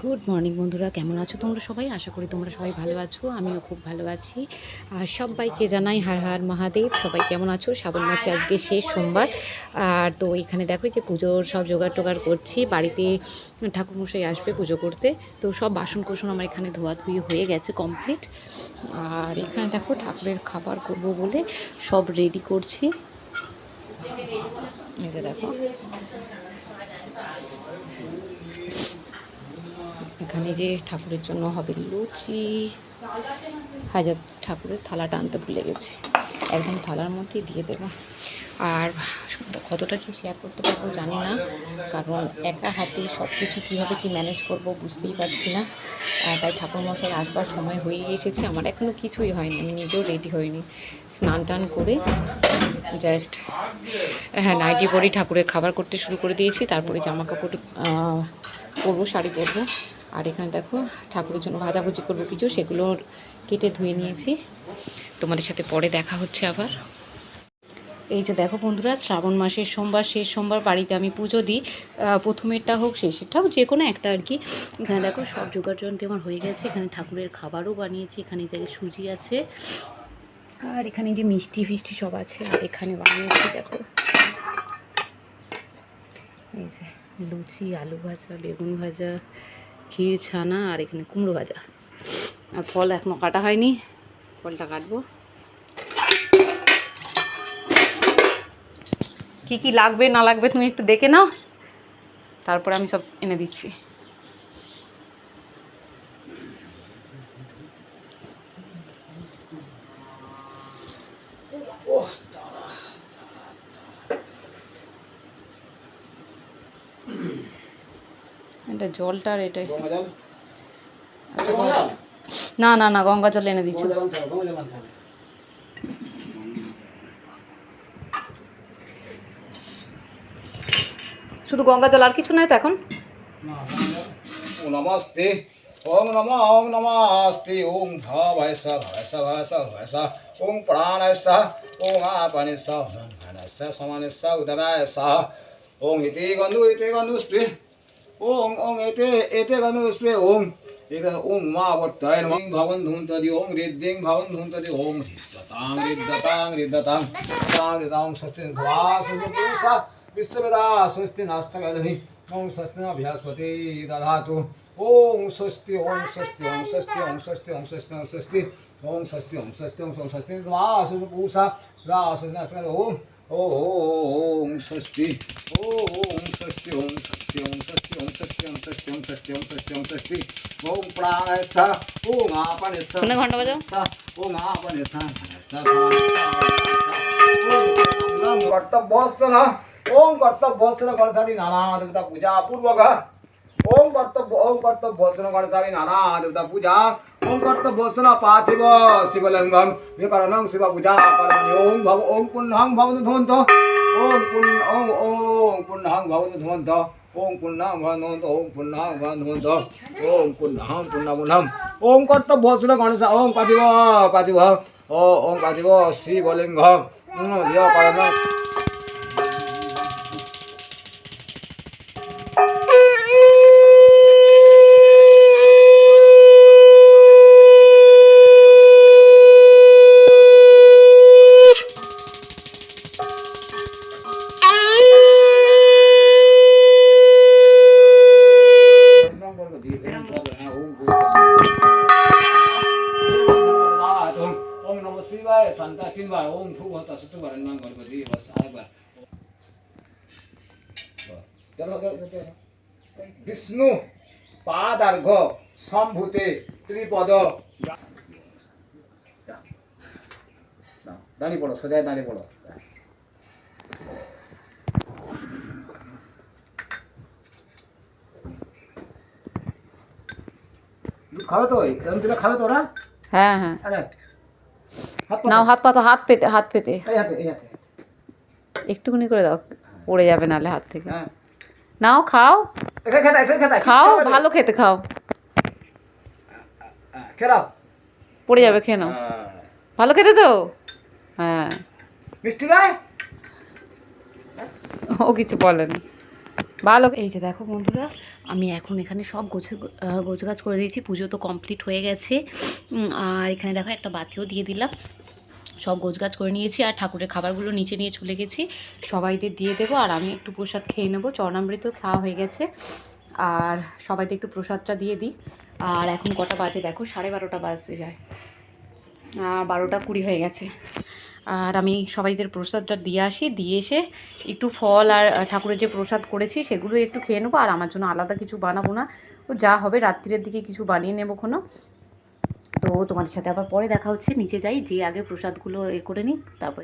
Good morning বন্ধুরা। কেমন আছো তোমরা সবাই? আশা করি তোমরা সবাই ভালো আছো। আমিও খুব ভালো আছি। আর সবাইকে জানাই হার হার মহাদেব। সবাই কেমন আছো? শ্রাবণ মাসে আজকে শেষ সোমবার। আর তো এখানে দেখো যে পুজোর সব জোগাড় টোগাড় করছি। বাড়িতে ঠাকুরমশাই আসবে পুজো করতে। তো সব বাসন কোসন আমার এখানে ধোয়াধুয়ি হয়ে গেছে কমপ্লিট আর এখানে দেখো ঠাকুরের খাবার করব বলে সব রেডি করছি। যে দেখো। এখানে যে ঠাকুরের জন্য হবে লুচি, হাজার ঠাকুরের থালাটা আনতে ভুলে গেছি। একদম থালার মধ্যে দিয়ে দেবো। আর কতটা কি শেয়ার করতে পারব জানি না, কারণ একা হাতে সব কিছু কীভাবে কী ম্যানেজ করব বুঝতেই পারছি না। তাই ঠাকুরমশাই আসবার সময় হয়ে এসেছে। আমার এখনও কিছুই হয়নি, আমি নিজেও রেডি হইনি স্নান টান করে জাস্ট হ্যাঁ নাইটি পরেই ঠাকুরের খাবার করতে শুরু করে দিয়েছি। তারপরে জামা কাপড় পরবো, শাড়ি পরবো। আর এখানে দেখো ঠাকুরের জন্য ভাজাভুজি করব কিছু, সেগুলো কেটে ধুয়ে নিয়েছি। তোমাদের সাথে পরে দেখা হচ্ছে আবার। এই যে দেখো বন্ধুরা, শ্রাবণ মাসের সোমবার, শেষ সোমবার বাড়িতে আমি পুজো দিই। প্রথমেরটা হোক শেষেরটা হোক যে কোনো একটা আর কি। এখানে দেখো সব যন্ত্র আমার হয়ে গেছে। এখানে ঠাকুরের খাবারও বানিয়েছি, এখানে দেখে সুজি আছে। আর এখানে যে মিষ্টি ফিষ্টি সব আছে, আর এখানে বানিয়েছি দেখো। এই যে লুচি, আলু ভাজা, বেগুন ভাজা ক্ষীর ছানা আর এখানে কুমড়ো ভাজা। আর ফল এখনও কাটা হয়নি, ফলটা কাটবো। কি কি লাগবে, না লাগবে তুমি একটু দেখে নাও। তারপরে আমি সব এনে দিচ্ছি। এটা জলটার এটা আচ্ছা, না না না গঙ্গা জল এনে দিচ্ছি। মানে শুধু গঙ্গা জল আর কিছু নাই তো এখন? নমস্তে ওং নম ওং নমস্তে ওং ধ ভয়স ভয়স ভয়স ভয়স ওং প্রাণস ওং আপনিস সমানিস উদরায় সহ ওং ইতি গন্ধু ইতি গন্ধু স্প্রিট উদরায় সা ওং ইতি গন্ধু ইতি গন্ধু স্প্রে ওং ওং এতে এতে গন্ধু স্প্রে ওং এতে ওং মা বর্তায় নমঃ ভবন ধুন তদি ওং রিদ্দিং ভবন ধুন তদি ওং রিদ্দতাং রিদ্দতাং রিদ্দতাং তাং রিদাং স্বস্তি স্বাস সা বিশ্ববেদা স্বস্তি নাস্তগলহি ওং স্বস্তি ন বৃহস্পতি দধাতু ওং স্বস্তি ওং স্বস্তি ওং স্বস্তি ওং স্বস্তি ওং স্বস্তি ওং স্বস্তি ওং স্বস্তি ওং স্বস্তি ওং স্বস্তি স্বাস পুষা স্বাস নাস্তগল ওং ওং স্বস্তি ওং স্বস্তি ওং স্বস্তি ওং স্বস্তি ওং স্বস্তি ওং স্বস্তি ওং স্বস্তি सत्यम सत्यम सत्यम सत्यम सत्यम सत्यम सत्य ओम प्राण ओम आपन सा घंटा बजाओ। ओम आपन सा ओम कर्तव्यसन ओम कर्तव्यसन गणसादी नाना देवता पूजा अपूर्वक ओम कर्तव्य ओम कर्तव्यसन गणसादी नाना देवता पूजा ओम कर्तव्यसन पाशिव शिवलिंगम विकरणं शिव पूजा ओम भव ओम पुनः भवन्तु धन्तो ॐ पुन् ॐ ॐ पुन्नः भवतु धुमन्तः ॐ पुन्नः भवन्तु ॐ पुन्नः भवन्तु ॐ पुन्नः पुन्नः पुनः ॐ कर्तव्य सुर गणेश ॐ पाथिव पाथिव ॐ पाथिव श्री बलिङ्ग धिय परम শিবায় শান্তা তিনবার ওম ভূ হত সুতবার নাম গণপতি বস আরেকবার। চলো বিষ্ণু পাদার্ঘ সম্ভূতে ত্রিপদ। দাঁড়িয়ে পড়ো সোজায় দাঁড়িয়ে পড়ো। খাবে তো এরকম দুধ খাবে তো ওরা? হ্যাঁ হ্যাঁ। আরে নাও হাত পাতো হাত পেতে হাত পেতে। হাতে এই হাতে। একটুখানি করে দাও পড়ে যাবে নালে হাত থেকে। হ্যাঁ। নাও খাও। খাও ভালো খেতে খাও। পড়ে যাবে খেয়ে নাও। ভালো খেতে তো? হ্যাঁ। মিষ্টি ও কিছু বলেনি। ভালো, এই যে দেখো বন্ধুরা, আমি এখন এখানে সব গোছ গোছগাছ করে দিয়েছি, পুজো তো কমপ্লিট হয়ে গেছে। আর এখানে দেখো একটা বাতিও দিয়ে দিলাম। সব গোছগাছ করে নিয়েছি, আর ঠাকুরের খাবারগুলো নিচে নিয়ে চলে গেছি। সবাইদের দিয়ে দেবো, আর আমি একটু প্রসাদ খেয়ে নেব। চরণামৃত খাওয়া হয়ে গেছে। আর সবাইকে একটু প্রসাদটা দিয়ে দিই। আর এখন কটা বাজে দেখো, সাড়ে বারোটা বাজতে যায়। বারোটা কুড়ি হয়ে গেছে। আর আমি সবাইদের প্রসাদটা দিয়ে আসি, দিয়ে এসে একটু ফল আর ঠাকুরের যে প্রসাদ করেছি সেগুলো একটু খেয়ে নেব আর আমার জন্য আলাদা কিছু বানাবো না। তো যা হবে রাত্রির দিকে কিছু বানিয়ে নেব কোনো তো তোমাদের সাথে আবার পরে দেখা হচ্ছে, নিচে যাই যে আগে প্রসাদগুলো এ করে নিই, তারপর